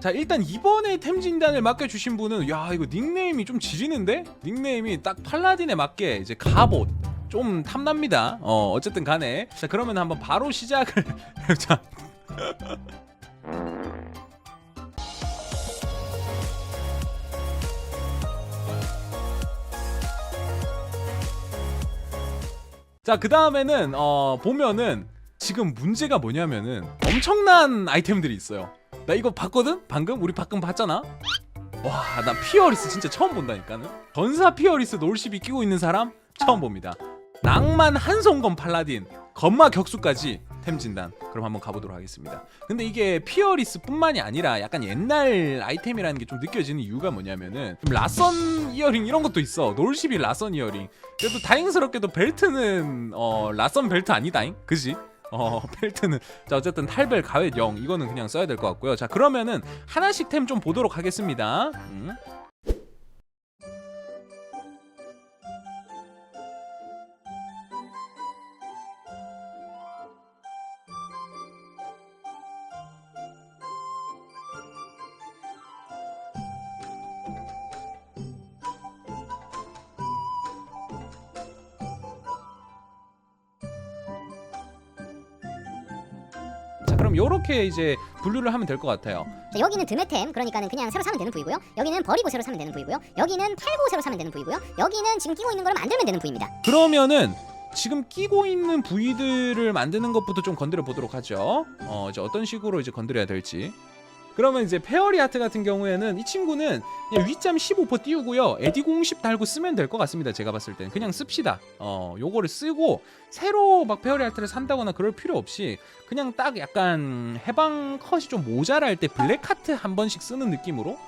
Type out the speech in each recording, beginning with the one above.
자 일단 이번에 템 진단을 맡겨주신 분은 야 이거 닉네임이 좀 지리는데 닉네임이 딱 팔라딘에 맞게 이제 갑옷 좀 탐납니다. 어 어쨌든 간에 자 그러면 한번 바로 시작을 자 자, 그 다음에는 어 보면은 지금 문제가 뭐냐면은 엄청난 아이템들이 있어요. 나 이거 봤거든? 방금 우리 방금 봤잖아. 와, 나 피어리스 진짜 처음 본다니까는. 전사 피어리스 놀십이 끼고 있는 사람 처음 봅니다. 낭만 한송건 팔라딘, 건마 격수까지 템 진단. 그럼 한번 가보도록 하겠습니다. 근데 이게 피어리스뿐만이 아니라 약간 옛날 아이템이라는 게 좀 느껴지는 이유가 뭐냐면은 좀 라선 이어링 이런 것도 있어. 놀십이 라선 이어링. 그래도 다행스럽게도 벨트는 어 라선 벨트 아니다잉, 그지? 어 벨트는 자 어쨌든 탈벨 가wied 0 이거는 그냥 써야 될 것 같고요. 자 그러면은 하나씩 템 좀 보도록 하겠습니다. 음. 그럼 요렇게 이제 분류를 하면 될 것 같아요. 자, 여기는 드메템 그러니까는 그냥 새로 사면 되는 부위고요. 여기는 버리고 새로 사면 되는 부위고요. 여기는 팔고 새로 사면 되는 부위고요. 여기는 지금 끼고 있는 걸 만들면 되는 부위입니다. 그러면은 지금 끼고 있는 부위들을 만드는 것부터 좀 건드려 보도록 하죠. 어, 이제 어떤 식으로 이제 건드려야 될지. 그러면 이제 페어리 아트 같은 경우에는 이 친구는 위점 15% 띄우고요. 에디 공식 달고 쓰면 될 것 같습니다. 제가 봤을 땐 그냥 씁시다. 어, 요거를 쓰고 새로 막 페어리 아트를 산다거나 그럴 필요 없이 그냥 딱 약간 해방 컷이 좀 모자랄 때 블랙 카트 한 번씩 쓰는 느낌으로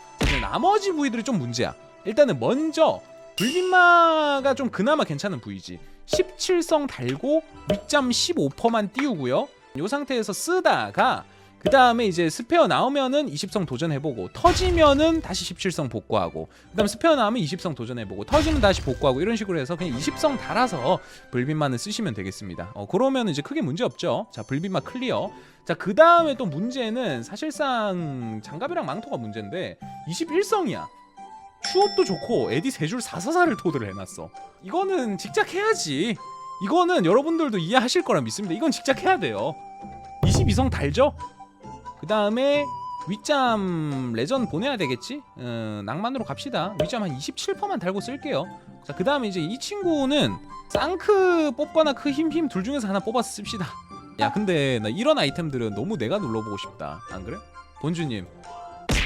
나머지 부위들이 좀 문제야. 일단은 먼저 불빛마가 좀 그나마 괜찮은 부위지. 17성 달고 윗점 15%만 띄우고요. 이 상태에서 쓰다가 그 다음에 이제 스페어 나오면은 20성 도전해보고 터지면은 다시 17성 복구하고 그 다음 스페어 나오면 20성 도전해보고 터지면 다시 복구하고 이런 식으로 해서 그냥 20성 달아서 불빛만을 쓰시면 되겠습니다. 어 그러면 이제 크게 문제 없죠. 자 불빛만 클리어. 자그 다음에 또 문제는 사실상 장갑이랑 망토가 문제인데 21성이야. 추업도 좋고 에디 세줄 444를 토드를 해놨어. 이거는 직작해야지. 이거는 여러분들도 이해하실 거라 믿습니다. 이건 직작해야 돼요. 22성 달죠? 그 다음에 윗잠 레전 보내야 되겠지? 어, 낭만으로 갑시다. 윗잠 한 27%만 달고 쓸게요. 자, 그 다음에 이제 이 친구는 쌍크 뽑거나 크 힘힘 둘 중에서 하나 뽑아서 씁시다. 야, 근데 나 이런 아이템들은 너무 내가 눌러보고 싶다. 안 그래? 본주님.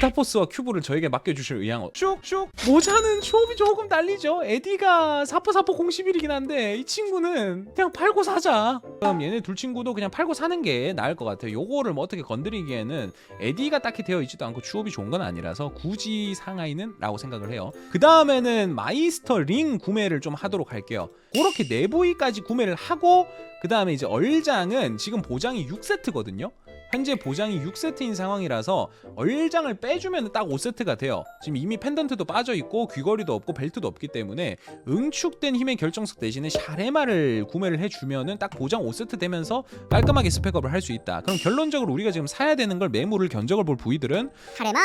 스타포스와 큐브를 저에게 맡겨주실 의향 슉슉 모자는 추업이 조금 날리죠. 에디가 사포사포 01이긴 한데 이 친구는 그냥 팔고 사자. 그럼 얘네 둘 친구도 그냥 팔고 사는 게 나을 것 같아요. 요거를 뭐 어떻게 건드리기에는 에디가 딱히 되어 있지도 않고 추업이 좋은 건 아니라서 굳이 상하이는 라고 생각을 해요. 그 다음에는 마이스터 링 구매를 좀 하도록 할게요. 그렇게 내부위까지 구매를 하고 그 다음에 이제 얼장은 지금 보장이 6세트거든요 현재 보장이 6세트인 상황이라서 얼장을 빼주면 딱 5세트가 돼요. 지금 이미 펜던트도 빠져 있고 귀걸이도 없고 벨트도 없기 때문에 응축된 힘의 결정석 대신에 샤레마를 구매를 해주면은 딱 보장 5세트 되면서 깔끔하게 스펙업을 할 수 있다. 그럼 결론적으로 우리가 지금 사야 되는 걸 매물을 견적을 볼 부위들은 하레마,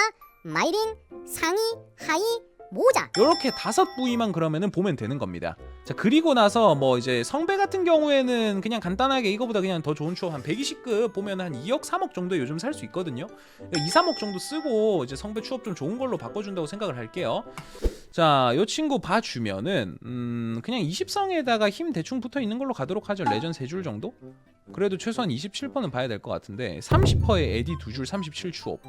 마이린, 상의, 하이, 모자. 이렇게 다섯 부위만 그러면은 보면 되는 겁니다. 자 그리고 나서 뭐 이제 성배 같은 경우에는 그냥 간단하게 이거보다 그냥 더 좋은 추억 한 120급 보면 한 2억 3억 정도 요즘 살 수 있거든요. 2, 3억 정도 쓰고 이제 성배 추업 좀 좋은 걸로 바꿔준다고 생각을 할게요. 자, 요 친구 봐주면은 음 그냥 20성에다가 힘 대충 붙어 있는 걸로 가도록 하죠. 레전 3줄 정도? 그래도 최소한 27%는 봐야 될 것 같은데 30%에 에디 2줄 37 추업.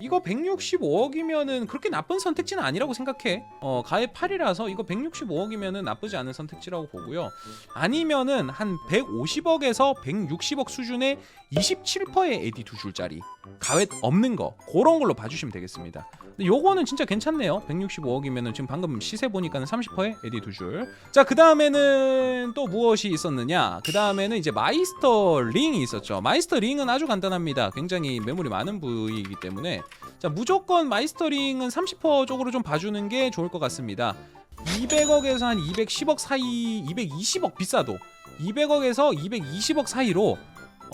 이거 165억이면은 그렇게 나쁜 선택지는 아니라고 생각해. 어, 가입 8이라서 이거 165억이면은 나쁘지 않은 선택지라고 보고요. 아니면은 한 150억에서 160억 수준의 27%의 에디 두 줄짜리 가웹 없는 거 그런 걸로 봐주시면 되겠습니다. 근데 요거는 진짜 괜찮네요. 165억이면은 지금 방금 시세 보니까는 30%의 에디 두 줄. 자, 그 다음에는 또 무엇이 있었느냐? 그 다음에는 이제 마이스터 링이 있었죠. 마이스터 링은 아주 간단합니다. 굉장히 매물이 많은 부위이기 때문에 자 무조건 마이스터링은 30% 쪽으로 좀 봐주는 게 좋을 것 같습니다. 200억에서 한 210억 사이, 220억 비싸도 200억에서 220억 사이로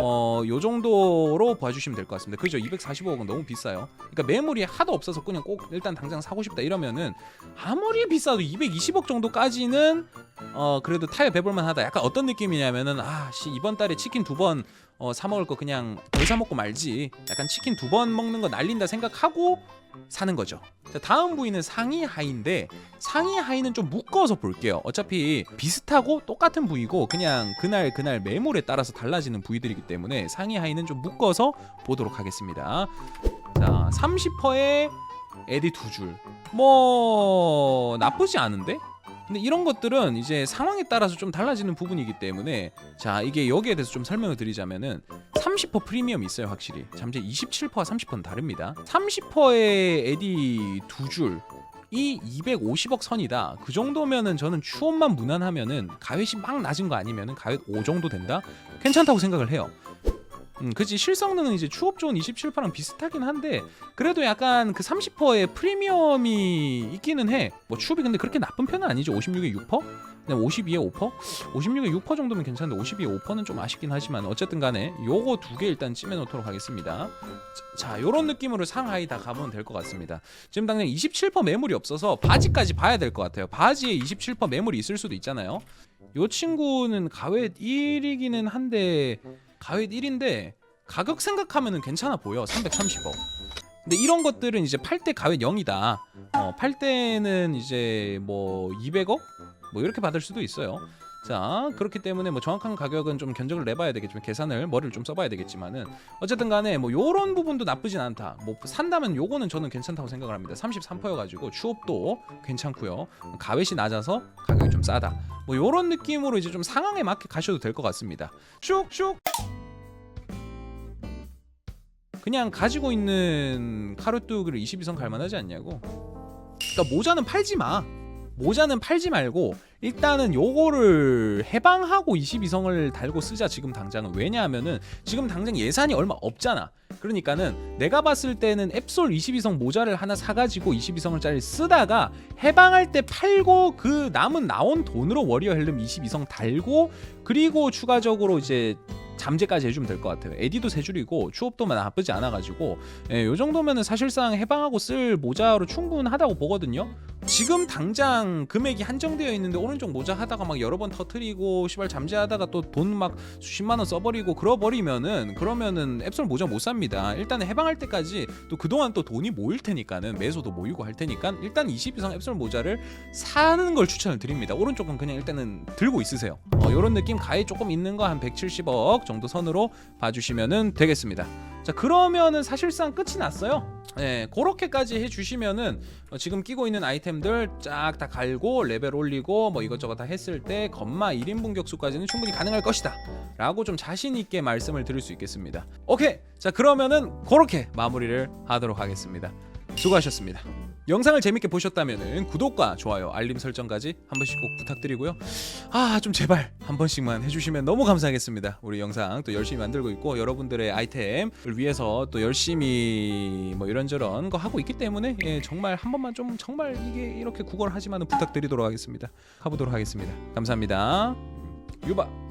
어, 요 정도로 봐주시면 될 것 같습니다. 그죠? 245억은 너무 비싸요. 그러니까 매물이 하도 없어서 그냥 꼭 일단 당장 사고 싶다 이러면은 아무리 비싸도 220억 정도까지는 어 그래도 타협 해볼만 하다. 약간 어떤 느낌이냐면은 아 씨 이번 달에 치킨 두 번 어, 사 먹을 거 그냥 덜 사 먹고 말지. 약간 치킨 두 번 먹는 거 날린다 생각하고 사는 거죠. 자, 다음 부위는 상위 하이인데 상위 하이는 좀 묶어서 볼게요. 어차피 비슷하고 똑같은 부위고 그냥 그날 그날 매물에 따라서 달라지는 부위들이기 때문에 상위 하이는 좀 묶어서 보도록 하겠습니다. 자, 30%에 에디 두 줄. 뭐 나쁘지 않은데? 근데 이런 것들은 이제 상황에 따라서 좀 달라지는 부분이기 때문에 자 이게 여기에 대해서 좀 설명을 드리자면은 30% 프리미엄이 있어요 확실히 잠재 27%와 30%는 다릅니다 30%의 에디 두줄 이 250억 선이다. 그 정도면은 저는 추온만 무난하면은 가вет이 막 낮은 거 아니면은 가회 5 정도 된다? 괜찮다고 생각을 해요. 음, 그치 실성능은 이제 추업 좋은 27%랑 비슷하긴 한데 그래도 약간 그 30%의 프리미엄이 있기는 해. 뭐 추업이 근데 그렇게 나쁜 편은 아니죠. 56에 6%? 그냥 52에 5%? 56에 6% 정도면 괜찮은데 52에 5%는 좀 아쉽긴 하지만 어쨌든 간에 요거 두 개 일단 찜해 놓도록 하겠습니다. 자, 요런 느낌으로 상하이 다 가보면 될 것 같습니다. 지금 당장 27% 매물이 없어서 바지까지 봐야 될 것 같아요. 바지에 27% 매물이 있을 수도 있잖아요. 요 친구는 가웨 1이기는 한데 가윗 1인데 가격 생각하면 괜찮아 보여 330억. 근데 이런 것들은 이제 팔 때 가윗 0이다. 어, 팔 때는 이제 뭐 200억? 뭐 이렇게 받을 수도 있어요. 자 그렇기 때문에 뭐 정확한 가격은 좀 견적을 내봐야 되겠지만 계산을 머리를 좀 써봐야 되겠지만은 어쨌든 간에 뭐 요런 부분도 나쁘진 않다. 뭐 산다면 요거는 저는 괜찮다고 생각을 합니다. 33%여가지고 추업도 괜찮고요. 가vet이 낮아서 가격이 좀 싸다. 뭐 요런 느낌으로 이제 좀 상황에 맞게 가셔도 될 것 같습니다. 쭉쭉! 그냥 가지고 있는 카루뚜기를 22선 갈만하지 않냐고. 그러니까 모자는 팔지 마 모자는 팔지 말고 일단은 요거를 해방하고 22성을 달고 쓰자 지금 당장은 왜냐하면은 지금 당장 예산이 얼마 없잖아 그러니까는 내가 봤을 때는 앱솔 22성 모자를 하나 사가지고 22성을 짜리 쓰다가 해방할 때 팔고 그 남은 나온 돈으로 워리어 헬름 22성 달고 그리고 추가적으로 이제 잠재까지 해주면 될 것 같아요. 에디도 세 줄이고 추업도 나쁘지 않아가지고 예, 요 정도면은 사실상 해방하고 쓸 모자로 충분하다고 보거든요. 지금 당장 금액이 한정되어 있는데 오른쪽 모자 하다가 막 여러 번 터트리고 시발 잠재하다가 또 돈 막 수십만 원 써버리고 그러버리면은 그러면은 앱솔 모자 못 삽니다. 일단은 해방할 때까지 또 그동안 또 돈이 모일 테니까는 매소도 모이고 할 테니까 일단 22성 앱솔 모자를 사는 걸 추천을 드립니다. 오른쪽은 그냥 일단은 들고 있으세요. 어, 이런 느낌 가에 조금 있는 거 한 170억 정도 선으로 봐주시면은 되겠습니다. 자 그러면은 사실상 끝이 났어요. 예, 그렇게까지 해주시면은 어, 지금 끼고 있는 아이템들 쫙 다 갈고 레벨 올리고 뭐 이것저것 다 했을 때 건마 1인분 격수까지는 충분히 가능할 것이다. 라고 좀 자신 있게 말씀을 드릴 수 있겠습니다. 오케이. 자 그러면은 그렇게 마무리를 하도록 하겠습니다. 수고하셨습니다 영상을 재밌게 보셨다면 구독과 좋아요 알림 설정까지 한 번씩 꼭 부탁드리고요. 아 좀 제발 한 번씩만 해주시면 너무 감사하겠습니다. 우리 영상 또 열심히 만들고 있고 여러분들의 아이템을 위해서 또 열심히 뭐 이런저런 거 하고 있기 때문에 예, 정말 한 번만 좀 정말 이게 이렇게 구걸하지만은 부탁드리도록 하겠습니다. 가보도록 하겠습니다. 감사합니다. 유바